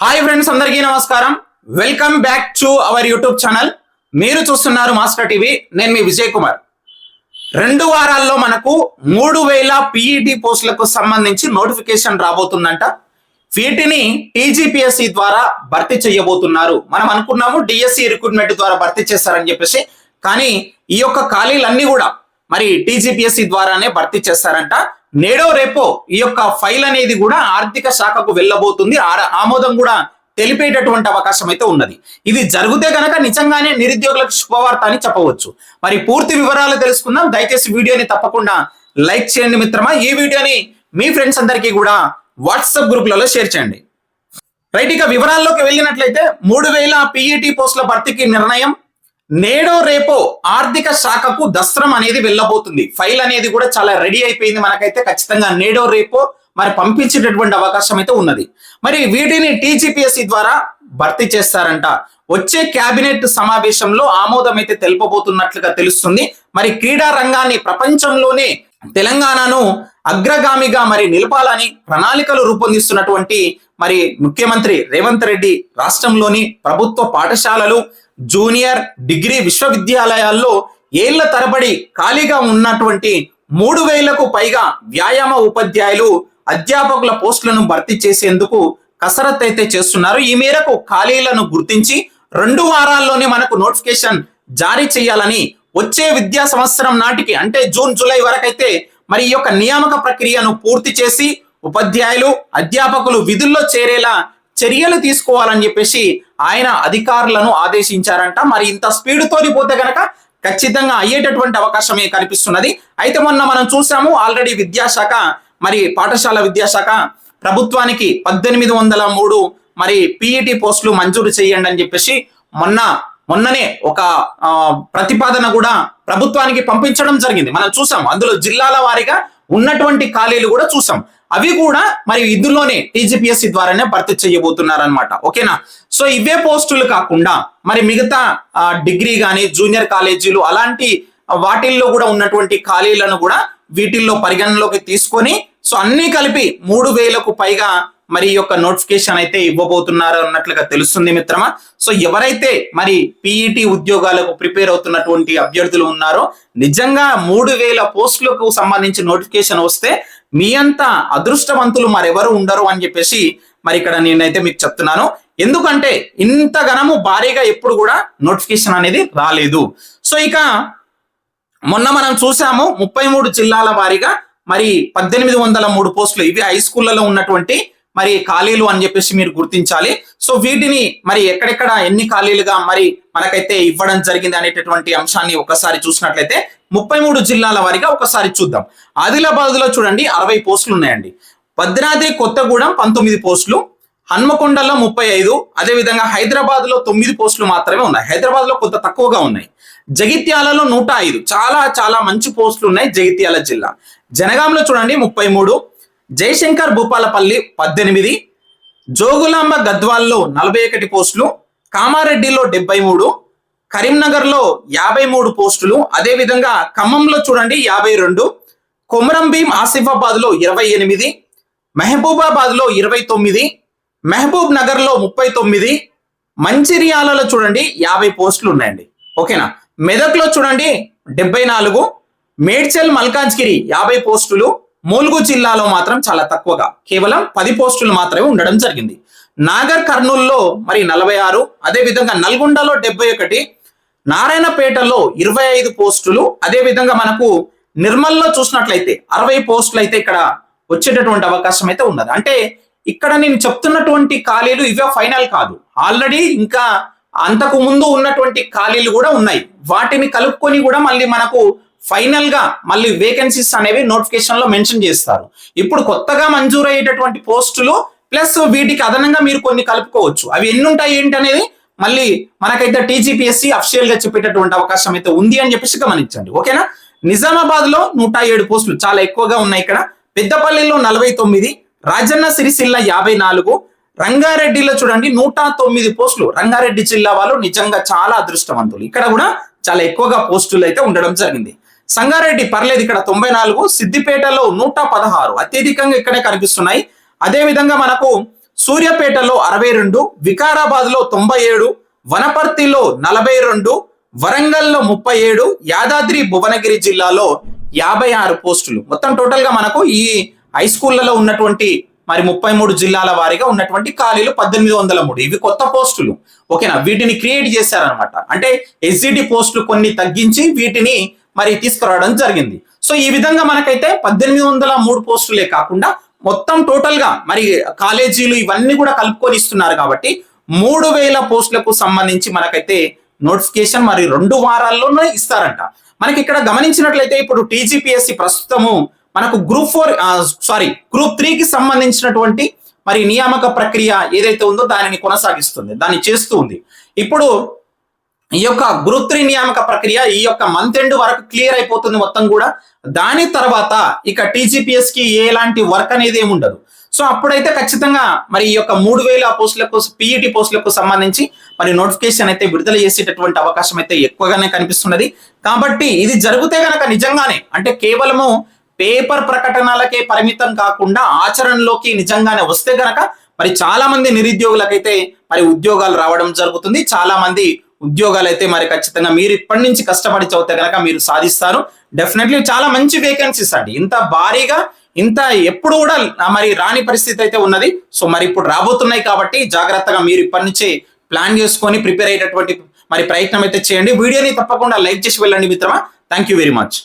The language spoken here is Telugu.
హాయ్ ఫ్రెండ్స్ అందరికీ నమస్కారం. Welcome back to our YouTube channel మీరు చూస్తున్నారు మాస్టర్ టీవీ నేను మీ విజయ్ కుమార్. రెండు వారాల్లో మనకు మూడు వేల పిఈటి పోస్టులకు సంబంధించి నోటిఫికేషన్ రాబోతుందంట. వీటిని టీజీపీఎస్సి ద్వారా భర్తీ చేయబోతున్నారు. మనం అనుకున్నాము డిఎస్సి రిక్రూట్మెంట్ ద్వారా భర్తీ చేస్తారని చెప్పేసి. కానీ ఈ యొక్క ఖాళీలన్నీ కూడా మరి టీజీపీఎస్సి ద్వారానే భర్తీ చేస్తారంట. నేడో రేపో ఈ యొక్క ఫైల్ అనేది కూడా ఆర్థిక శాఖకు వెళ్ళబోతుంది. ఆమోదం కూడా తెలిపేటటువంటి అవకాశం అయితే ఉన్నది. ఇది జరిగితే గనక నిజంగానే నిరుద్యోగులకు శుభవార్త అని చెప్పవచ్చు. మరి పూర్తి వివరాలు తెలుసుకుందాం. దయచేసి వీడియోని తప్పకుండా లైక్ చేయండి మిత్రమా. ఈ వీడియోని మీ ఫ్రెండ్స్ అందరికీ కూడా వాట్సాప్ గ్రూప్లలో షేర్ చేయండి. రైట్ ఇక వివరాల్లోకి వెళ్ళినట్లయితే మూడు వేల పిఈటి పోస్టుల భర్తీకి నిర్ణయం నేడో రేపో ఆర్థిక శాఖకు దస్త్రం అనేది వెళ్ళబోతుంది. ఫైల్ అనేది కూడా చాలా రెడీ అయిపోయింది మనకైతే ఖచ్చితంగా. నేడో రేపో మరి పంపించేటటువంటి అవకాశం అయితే ఉన్నది. మరి వీటిని టీజీపీఎస్సి ద్వారా భర్తీ చేస్తారంట. వచ్చే కేబినెట్ సమావేశంలో ఆమోదం అయితే తెలుపబోతున్నట్లుగా తెలుస్తుంది. మరి క్రీడా రంగాన్ని ప్రపంచంలోనే తెలంగాణను అగ్రగామిగా మరి నిలపాలని ప్రణాళికలు రూపొందిస్తున్నటువంటి మరి ముఖ్యమంత్రి రేవంత్ రెడ్డి రాష్ట్రంలోని ప్రభుత్వ పాఠశాలలు జూనియర్ డిగ్రీ విశ్వవిద్యాలయాల్లో ఏళ్ళ తరబడి ఖాళీగా ఉన్నటువంటి మూడు వేలకు పైగా వ్యాయామ ఉపాధ్యాయులు అధ్యాపకుల పోస్టులను భర్తీ చేసేందుకు కసరత్ అయితే చేస్తున్నారు. ఈ మేరకు ఖాళీలను గుర్తించి రెండు వారాల్లోనే మనకు నోటిఫికేషన్ జారీ చేయాలని వచ్చే విద్యా సంవత్సరం నాటికి అంటే జూన్ జూలై వరకైతే మరి ఈ యొక్క నియామక ప్రక్రియను పూర్తి చేసి ఉపాధ్యాయులు అధ్యాపకులు విధుల్లో చేరేలా చర్యలు తీసుకోవాలని చెప్పేసి ఆయన అధికారులను ఆదేశించారంట. మరి ఇంత స్పీడ్ పోతే గనక ఖచ్చితంగా అయ్యేటటువంటి అవకాశమే కనిపిస్తున్నది అయితే మొన్న మనం చూసాము ఆల్రెడీ విద్యాశాఖ మరి పాఠశాల విద్యాశాఖ ప్రభుత్వానికి పద్దెనిమిది వందల మూడు మరి పిఈటి పోస్టులు మంజూరు చేయండి అని చెప్పేసి మొన్న మొన్ననే ఒక ప్రతిపాదన కూడా ప్రభుత్వానికి పంపించడం జరిగింది. మనం చూసాం అందులో జిల్లాల వారీగా ఉన్నటువంటి ఖాళీలు కూడా చూసాం. అవి కూడా మరి ఇందులోనే టీజీపీఎస్సి ద్వారానే భర్తీ చేయబోతున్నారు అనమాట ఓకేనా? సో ఇవే పోస్టులు కాకుండా మరి మిగతా డిగ్రీ కానీ జూనియర్ కాలేజీలు అలాంటి వాటిల్లో కూడా ఉన్నటువంటి ఖాళీలను కూడా వీటిల్లో పరిగణనలోకి తీసుకొని సో అన్ని కలిపి మూడు వేలకు పైగా మరి యొక్క నోటిఫికేషన్ అయితే ఇవ్వబోతున్నారు అన్నట్లుగా తెలుస్తుంది మిత్రమా? సో ఎవరైతే మరి పిఈటి ఉద్యోగాలకు ప్రిపేర్ అవుతున్నటువంటి అభ్యర్థులు ఉన్నారో నిజంగా మూడు వేల పోస్టులకు సంబంధించి నోటిఫికేషన్ వస్తే మీ అంత అదృష్టవంతులు మరెవరు ఉండరు అని చెప్పేసి మరి ఇక్కడ నేనైతే మీకు చెప్తున్నాను. ఎందుకంటే ఇంత ఘనము భారీగా ఎప్పుడు కూడా నోటిఫికేషన్ అనేది రాలేదు. సో ఇక మొన్న మనం చూసాము ముప్పై మూడు జిల్లాల వారీగా మరి పద్దెనిమిది వందల మూడు పోస్టులు. ఇవి హై స్కూళ్ళలో ఉన్నటువంటి మరి ఖాళీలు అని చెప్పేసి మీరు గుర్తించాలి. సో వీటిని మరి ఎక్కడెక్కడ ఎన్ని ఖాళీలుగా మరి మనకైతే ఇవ్వడం జరిగింది అనేటటువంటి అంశాన్ని ఒకసారి చూసినట్లయితే ముప్పై మూడు జిల్లాల వారిగా ఒకసారి చూద్దాం. ఆదిలాబాద్లో చూడండి అరవై పోస్టులు ఉన్నాయండి. భద్రాద్రి కొత్తగూడెం పంతొమ్మిది పోస్టులు. హన్మకొండలో ముప్పై ఐదు. అదేవిధంగా హైదరాబాద్లో తొమ్మిది పోస్టులు మాత్రమే ఉన్నాయి. హైదరాబాద్లో కొంత తక్కువగా ఉన్నాయి. జగిత్యాలలో నూట ఐదు. చాలా చాలా మంచి పోస్టులు ఉన్నాయి జగిత్యాల జిల్లా. జనగాంలో చూడండి ముప్పై మూడు. జయశంకర్ భూపాలపల్లి పద్దెనిమిది. జోగులాంబ గద్వాల్లో నలభై ఒకటి పోస్టులు. కామారెడ్డిలో డెబ్బై మూడు. కరీంనగర్లో యాభై మూడు పోస్టులు అదేవిధంగా ఖమ్మంలో చూడండి యాభై రెండు కొమరం భీం ఇరవై ఎనిమిది మెహబూబాబాద్లో ఇరవై తొమ్మిది మహబూబ్ నగర్లో ముప్పై తొమ్మిది మంచిర్యాలలో చూడండి యాభై పోస్టులు ఉన్నాయండి. ఓకేనా? మెదక్లో చూడండి డెబ్బై నాలుగు మేడ్చల్ మల్కాజ్గిరి యాభై పోస్టులు మూలుగు జిల్లాలో మాత్రం చాలా తక్కువగా కేవలం పది పోస్టులు మాత్రమే ఉండడం జరిగింది. నాగర్ కర్నూల్లో మరి నలభై ఆరు అదే విధంగా నల్గొండలో డెబ్బై ఒకటి నారాయణపేటలో ఇరవై ఐదు పోస్టులు అదే విధంగా మనకు నిర్మల్లో చూసినట్లయితే అరవై పోస్టులు అయితే ఇక్కడ వచ్చేటటువంటి అవకాశం అయితే ఉన్నది. అంటే ఇక్కడ నేను చెప్తున్నటువంటి ఖాళీలు ఇవే ఫైనల్ కాదు. ఆల్రెడీ ఇంకా అంతకు ముందు ఉన్నటువంటి ఖాళీలు కూడా ఉన్నాయి. వాటిని కలుపుకొని కూడా మళ్ళీ మనకు ఫైనల్గా మళ్ళీ వేకెన్సీస్ అనేవి నోటిఫికేషన్లో మెన్షన్ చేస్తారు. ఇప్పుడు కొత్తగా మంజూరు అయ్యేటటువంటి పోస్టులు ప్లస్ వీటికి అదనంగా మీరు కొన్ని కలుపుకోవచ్చు. అవి ఎన్ని ఉంటాయి ఏంటి అనేది మళ్ళీ మనకైతే టీజీపీఎస్సీ అఫీషియల్గా చెప్పేటటువంటి అవకాశం అయితే ఉంది అని చెప్పేసి గమనించండి. ఓకేనా? నిజామాబాద్లో నూట ఏడు పోస్టులు చాలా ఎక్కువగా ఉన్నాయి ఇక్కడ. పెద్దపల్లిలో నలభై తొమ్మిది రాజన్న సిరిసిల్ల యాభై నాలుగు రంగారెడ్డిలో చూడండి నూట తొమ్మిది పోస్టులు. రంగారెడ్డి జిల్లా వాళ్ళు నిజంగా చాలా అదృష్టవంతులు. ఇక్కడ కూడా చాలా ఎక్కువగా పోస్టులు అయితే ఉండడం జరిగింది. సంగారెడ్డి పర్లేదు ఇక్కడ తొంభై నాలుగు సిద్దిపేటలో నూట పదహారు అత్యధికంగా ఇక్కడే కనిపిస్తున్నాయి. అదే విధంగా మనకు సూర్యాపేటలో అరవై రెండు వికారాబాద్లో తొంభై ఏడు వనపర్తిలో నలభై రెండు వరంగల్లో ముప్పై ఏడు యాదాద్రి భువనగిరి జిల్లాలో యాభై ఆరు పోస్టులు. మొత్తం టోటల్గా మనకు ఈ హై స్కూళ్ళలో ఉన్నటువంటి మరి ముప్పై మూడు జిల్లాల వారీగా ఉన్నటువంటి ఖాళీలు పద్దెనిమిది వందల మూడు. ఇవి కొత్త పోస్టులు. ఓకేనా? వీటిని క్రియేట్ చేశారనమాట అంటే ఎస్జిటి పోస్టులు కొన్ని తగ్గించి వీటిని మరి తీసుకురావడం జరిగింది. సో ఈ విధంగా మనకైతే పద్దెనిమిది వందల మూడు పోస్టులే కాకుండా మొత్తం టోటల్గా మరి కాలేజీలు ఇవన్నీ కూడా కలుపుకొని ఇస్తున్నారు కాబట్టి మూడు వేల పోస్టులకు సంబంధించి మనకైతే నోటిఫికేషన్ మరి రెండు వారాల్లోనే ఇస్తారంట. మనకి ఇక్కడ గమనించినట్లయితే ఇప్పుడు టీజీపీఎస్సి ప్రస్తుతము మనకు గ్రూప్ ఫోర్ సారీ గ్రూప్ త్రీకి సంబంధించినటువంటి మరి నియామక ప్రక్రియ ఏదైతే ఉందో దానిని కొనసాగిస్తుంది దాన్ని చేస్తూ ఉంది. ఇప్పుడు ఈ యొక్క గురుత్రి నియామక ప్రక్రియ ఈ యొక్క మంత్ ఎండ్ వరకు క్లియర్ అయిపోతుంది మొత్తం కూడా. దాని తర్వాత ఇక టీజీపీఎస్కి ఎలాంటి వర్క్ అనేది ఏమి ఉండదు. సో అప్పుడైతే ఖచ్చితంగా మరి ఈ యొక్క మూడు వేల పోస్టులకు పీఈటీ పోస్టులకు సంబంధించి మరి నోటిఫికేషన్ అయితే విడుదల చేసేటటువంటి అవకాశం అయితే ఎక్కువగానే కనిపిస్తున్నది. కాబట్టి ఇది జరిగితే కనుక నిజంగానే అంటే కేవలము పేపర్ ప్రకటనలకే పరిమితం కాకుండా ఆచరణలోకి నిజంగానే వస్తే గనక మరి చాలా మంది నిరుద్యోగులకైతే మరి ఉద్యోగాలు రావడం జరుగుతుంది. చాలా మంది ఉద్యోగాలు అయితే మరి ఖచ్చితంగా మీరు ఇప్పటి నుంచి కష్టపడి చదివితే కనుక మీరు సాధిస్తారు. డెఫినెట్లీ చాలా మంచి వేకెన్సీస్ అండి. ఇంత భారీగా ఇంత ఎప్పుడు కూడా మరి రాని పరిస్థితి అయితే ఉన్నది. సో మరి ఇప్పుడు రాబోతున్నాయి కాబట్టి జాగ్రత్తగా మీరు ఇప్పటి నుంచే ప్లాన్ చేసుకొని ప్రిపేర్ అయ్యేటటువంటి మరి ప్రయత్నం అయితే చేయండి. వీడియోని తప్పకుండా లైక్ చేసి వెళ్ళండి మిత్రమా. Thank you very much